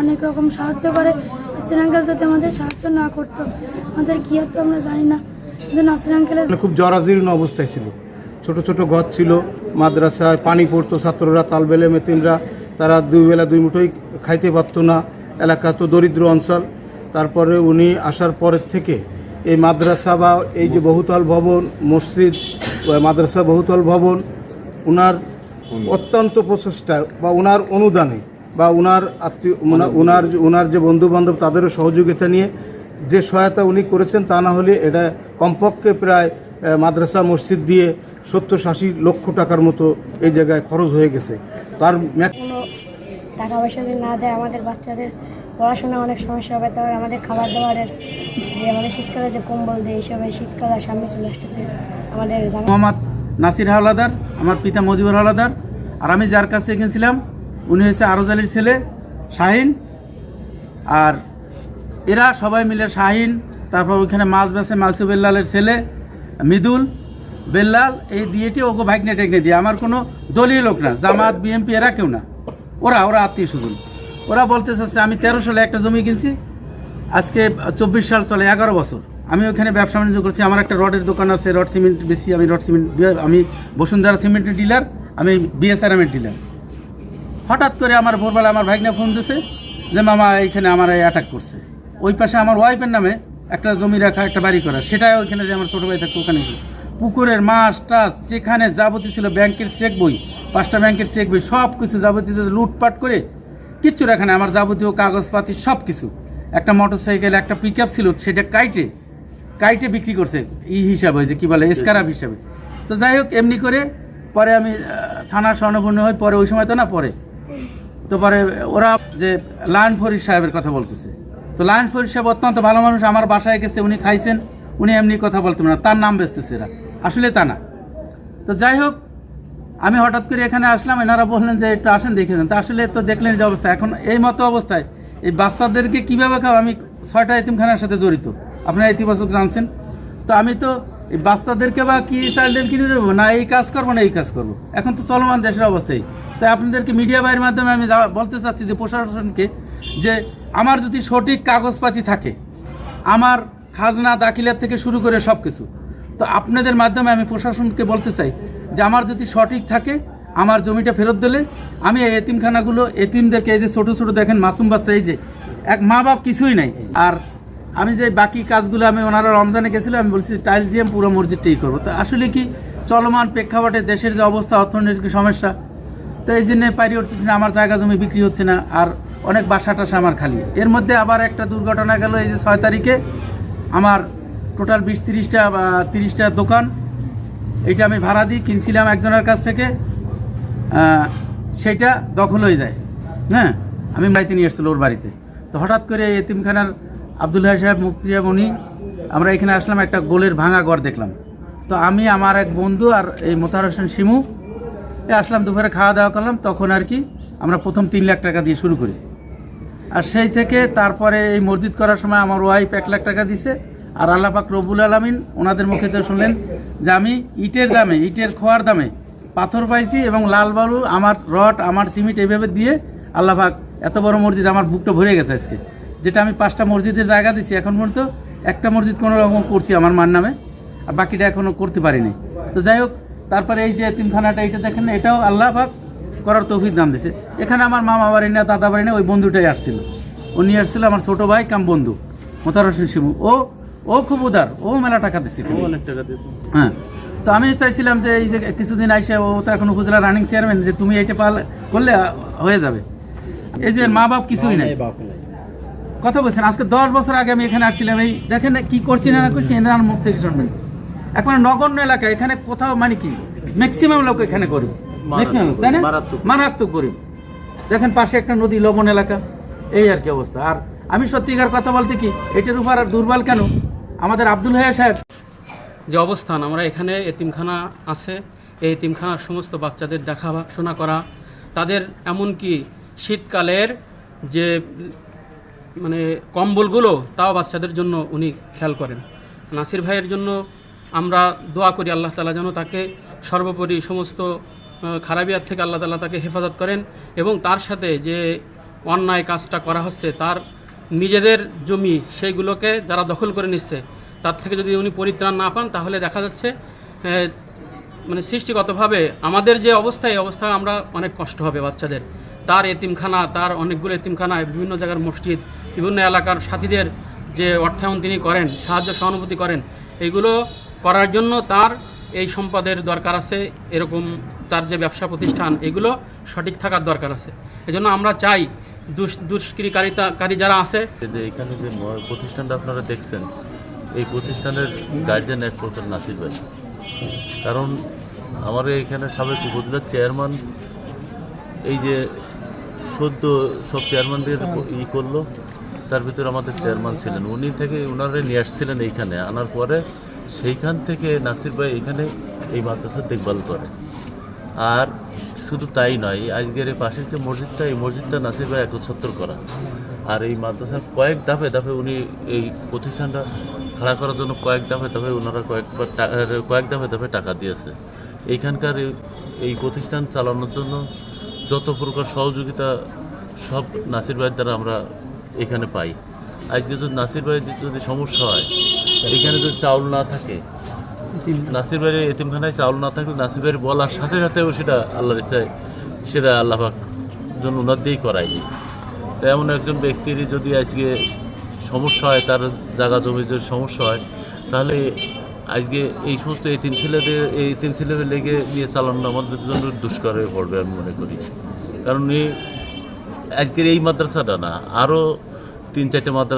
অনেক রকম সাহায্য করে। নাসির আঙ্কেল যদি আমাদের সাহায্য না করতো, আমাদের কী হতো আমরা জানি না। কিন্তু নাসির আঙ্কেলের মানে খুব জরাজীর্ণ অবস্থায় ছিল। ছোট ছোট ঘর ছিল, মাদ্রাসায় পানি পড়তো ছাত্ররা, তালবেলে মেতিনরা, তারা দুই বেলা দুই মুঠোই খাইতে পারতো না। এলাকা তো দরিদ্র অঞ্চল। তারপরে উনি আসার পরের থেকে এই মাদ্রাসা বা এই যে বহুতল ভবন, মসজিদ, মাদ্রাসা বহুতল ভবন, উনার অত্যন্ত প্রচেষ্টা বা ওনার অনুদানে বা ওনার আত্মীয় ওনার উনার যে বন্ধু বান্ধব তাদেরও সহযোগিতা নিয়ে যে সহায়তা উনি করেছেন তা না হলে এটা কমপক্ষে প্রায় মাদ্রাসা মসজিদ দিয়ে সত্তর আশি লক্ষ টাকার মতো এই জায়গায় খরচ হয়ে গেছে। তার কোনো টাকা পয়সা যদি না দেয় আমাদের বাচ্চাদের পড়াশোনা অনেক সমস্যা হবে তারপরে আমাদের খাবার দাবারের যে আমাদের শীতকালে যে কম্বল দেয় এই শীতকাল আর সামনে চলে আসতেছে। আমাদের মোহাম্মদ নাসির হাওলাদার, আমার পিতা মজিবুর হাওলাদার, আর আমি যার কাছে এখানেছিলাম উনি হচ্ছে আরজ আলীর ছেলে, শাহিন। আর এরা সবাই মিলে শাহিন, তারপর ওইখানে মাছ বেছে মাসুবেল্লালের ছেলে, মিদুল বেল্লাল, এই দিয়েটি ওকে ভাগ্নে টেকনে দিয়ে। আমার কোনো দলীয় লোক না, জামাত বিএমপি এরা কেউ না। ওরা ওরা আত্মীয় স্বজন। ওরা বলতে চাচ্ছে, আমি তেরো সালে একটা জমি কিনছি, আজকে চব্বিশ সাল চলে এগারো বছর। আমি ওখানে ব্যবসা বাণিজ্য করছি। আমার একটা রডের দোকান আছে, রড সিমেন্ট বেশি, আমি রড সিমেন্ট আমি বসুন্ধরা সিমেন্টের ডিলার, আমি বিএসআরএমের ডিলার। হঠাৎ করে আমার ভোরবেলা আমার ভাইগনা ফোন দিছে যে, মামা, এইখানে আমার অ্যাটাক করছে। ওই পাশে আমার ওয়াইফের নামে একটা জমি রাখা, একটা বাড়ি করা। সেটাই ওইখানে যে আমার ছোটো ভাই থাকতো ওখানে। পুকুরের মাছ টাছ, যেখানে যাবতীয় ছিল ব্যাংকের চেক বই, পাঁচটা ব্যাংকের চেক বই সব কিছু যাবতীয় লুটপাট করে, কিচ্ছু রাখে আমার যাবতীয় কাগজপাতি সব কিছু একটা মোটর সাইকেল একটা পিক ছিল, সেটা কাইটে কাইটে বিক্রি করছে ই হিসাবে যে কি বলে স্কারাপ হিসাবে। তো যাই হোক এমনি করে পরে আমি থানা স্বর্ণপূর্ণ হই পরে ওই সময় তো না পরে। তো পরে ওরা যে লায়ন ফরিদ সাহেবের কথা বলতেছে। তো লায়ন ফরিদ সাহেব অত্যন্ত ভালো মানুষ আমার বাসায় গেছে উনি খাইছেন উনি এমনি কথা বলতেন না তার নাম বেচতেছে এরা। আসলে তা না। তো যাই হোক আমি হঠাৎ করে এখানে আসলাম এনারা বললেন যে একটু আসেন দেখে যান তো আসলে তো দেখলেন যে অবস্থা এখন এই মতো অবস্থায় এই বাচ্চাদেরকে কীভাবে খাও আমি ছয়টা এতিমখানার সাথে জড়িত। আপনারা ইতিবাচক জানছেন। তো আমি তো বাচ্চাদেরকে বা কি চাইল্ডের কিনে দেবো? না, এই কাজ করব না, এই কাজ করব। এখন তো চলমান দেশের অবস্থায় তাই আপনাদেরকে মিডিয়া বাইয়ের মাধ্যমে আমি বলতে চাচ্ছি যে প্রশাসনকে যে আমার যদি সঠিক কাগজপাতি থাকে, আমার খাজনা দাখিলার থেকে শুরু করে সব কিছু তো আপনাদের মাধ্যমে আমি প্রশাসনকে বলতে চাই যে আমার যদি সঠিক থাকে, আমার জমিটা ফেরত দিলে, আমি এই এতিমখানাগুলো এতিমদেরকে এই যে ছোটো ছোটো দেখেন মাসুম বাচ্চা, এই যে এক মা বাপ কিছুই নাই। আর আমি যে বাকি কাজগুলো আমি ওনারা রমজানে গেছিলাম আমি বলছি টাইল দিয়ে পুরো মসজিদটাই করব। তো আসলে কি চলমান প্রেক্ষাপটে দেশের যে অবস্থা, অর্থনৈতিক সমস্যা, তো এই জন্য পারি উঠতেছে না, আমার জায়গা জমি বিক্রি হচ্ছে না, আর অনেক বাসা টাসা আমার খালি। এর মধ্যে আবার একটা দুর্ঘটনা গেল, এই যে ছয় তারিখে আমার টোটাল বিশ তিরিশটা বা তিরিশটা দোকান এইটা আমি ভাড়া দিই কিনছিলাম একজনের কাছ থেকে সেইটা দখল হয়ে যায়। হ্যাঁ আমি বাড়িতে নিয়ে এসেছিল ওর বাড়িতে। তো হঠাৎ করে এতিমখানার আবদুল্লাহ সাহেব মুক্তি সাহেব, উনি, আমরা এখানে আসলাম, একটা গোলের ভাঙা ঘর দেখলাম। তো আমি, আমার এক বন্ধু আর এই মোতার হোসেন শিমু, এ আসলাম, দুপুরে খাওয়া দাওয়া করলাম, তখন আর কি আমরা প্রথম তিন লাখ টাকা দিয়ে শুরু করি। আর সেই থেকে তারপরে এই মসজিদ করার সময় আমার ওয়াইফ এক লাখ টাকা দিছে, আর আল্লাপাক রবুল আলমিন ওনাদের মুখে তো শুনলেন যে আমি ইটের দামে, ইটের খোয়ার দামে পাথর পাইছি এবং লাল বালু, আমার রড, আমার সিমেন্ট এইভাবে দিয়ে আল্লাপাক এত বড় মসজিদ, আমার বুকটা ভরে গেছে আজকে। যেটা আমি পাঁচটা মসজিদের জায়গা দিছি এখন পর্যন্ত একটা মসজিদ কোনো রকম করছি আমার মার নামে আর বাকিটা এখনও করতে পারিনি। তো যাই হোক তারপরে এই যে তিনখানাটা এইটা দেখেন না, এটাও আল্লাহ পাক করার তৌফিক দান দিছে। এখানে আমার মামা বাড়ি না দাদা বাড়ি না ওই বন্ধুটাই আসছিল। নিয়ে আসছিল আমার ছোট ভাই কাম বন্ধু মোতার হোসেন শিমু ও ও খুব উদার ও মেলা টাকা দিচ্ছে অনেক টাকা দিচ্ছে হ্যাঁ। তো আমি চাইছিলাম যে এই যে কিছুদিন আইসে ও তো এখন উপজেলা রানিং চেয়ারম্যান যে তুমি এইটা পাল করলে হয়ে যাবে। এই যে মা বাপ কিছুই নাই। কথা বলছেন আজকে দশ বছর আগে আমি এখানে আসছিলাম এই দেখেন কি করছি না করছি এনার মুখ থেকে শুনবেন। এখন নগণ্য এলাকা এখানে কোথাও মানে কি? ম্যাক্সিমাম লোক এখানে গরিব। ম্যাক্সিমাম তাই না? মারাত্মক গরিব। দেখেন পাশে একটা নদী লবণ এলাকা এই আর কি অবস্থা। আর আমি সত্যিকার কথা বলতে কি এটার উপর আর দুর্বল কেন? আমাদের আব্দুল হায়া সাহেব। যে অবস্থান আমরা এখানে এতিমখানা আছে এই এতিমখানার সমস্ত বাচ্চাদের দেখাশোনা করা তাদের এমনকি শীতকালের যে মানে কম্বলগুলো তাও বাচ্চাদের জন্য উনি খেয়াল করেন। নাসির ভাইয়ের জন্য আমরা দোয়া করি আল্লাহ তালা যেন তাকে সর্বোপরি সমস্ত খারাপিয়ার থেকে আল্লাহ তালা তাকে হেফাজত করেন এবং তার সাথে যে অন্যায় কাজটা করা হচ্ছে, তার নিজেদের জমি সেইগুলোকে যারা দখল করে নিচ্ছে, তার থেকে যদি উনি পরিত্রাণ না পান, তাহলে দেখা যাচ্ছে মানে সৃষ্টিগতভাবে আমাদের যে অবস্থা, এই অবস্থায় আমরা অনেক কষ্ট হবে বাচ্চাদের। তার এতিমখানা, তার অনেকগুলো এতিমখানায় বিভিন্ন জায়গার মসজিদ, বিভিন্ন এলাকার সাথীদের যে অর্থায়ন তিনি করেন, সাহায্য সহানুভূতি করেন, এগুলো করার জন্য তার এই সম্পদের দরকার আছে, এরকম তার যে ব্যবসা প্রতিষ্ঠান, এগুলো সঠিক থাকার দরকার আছে। এজন্য আমরা চাই দুষ, দুষ্কৃতিকারিতাকারী যারা আছে। যে এখানে যে প্রতিষ্ঠানটা আপনারা দেখছেন, এই প্রতিষ্ঠানের গার্জিয়ান এক প্রকার নাসির ভাই। কারণ আমার এখানে সাবেক উপজেলার চেয়ারম্যান, এই যে সদ্য সব চেয়ারম্যানদের ই করল, তার ভিতরে আমাদের চেয়ারম্যান ছিলেন। উনি থেকে ওনারা নিয়ে আসছিলেন এইখানে, আনার পরে সেইখান থেকে নাসির ভাই এখানে এই মাদ্রাসার দেখভাল করে। আর শুধু তাই নয় আজকের এই পাশের যে মসজিদটা, এই মসজিদটা নাসির ভাই একচ্ছত্র করা। আর এই মাদ্রাসার কয়েক দাফে দাফে উনি এই প্রতিষ্ঠানটা খাড়া করার জন্য কয়েক দাফে ধাপে ওনারা কয়েকবার কয়েক দাফে ধাপে টাকা দিয়েছে। এইখানকার এই- এই প্রতিষ্ঠান চালানোর জন্য যত প্রকার সহযোগিতা সব নাসির ভাইয়ের দ্বারা আমরা এখানে পাই। আজকে যদি নাসির ভাইয়ের যদি সমস্যা হয়, এখানে যদি চাউল না থাকে, নাসির ভাইয়ের এতিমখানায় চাউল না থাকলে নাসির ভাইয়ের বলার সাথে সাথেও সেটা আল্লাহর ইচ্ছায় সেটা আল্লাহফাক জন্য ওনার দিয়েই করায়নি তো এমন একজন ব্যক্তির যদি আজকে সমস্যা হয়, তার জায়গা জমির যদি সমস্যা হয়, তাহলে আজকে এই সমস্ত এই তিন ছেলেদের, এই তিন ছেলেদের লেগে নিয়ে চালানো আমাদের জন্য দুষ্কর হয়ে পড়বে আমি মনে করি। কারণ এই আজকের এই মাদ্রাসাটা না, আরও তিন, চারটে মাদ্রাসা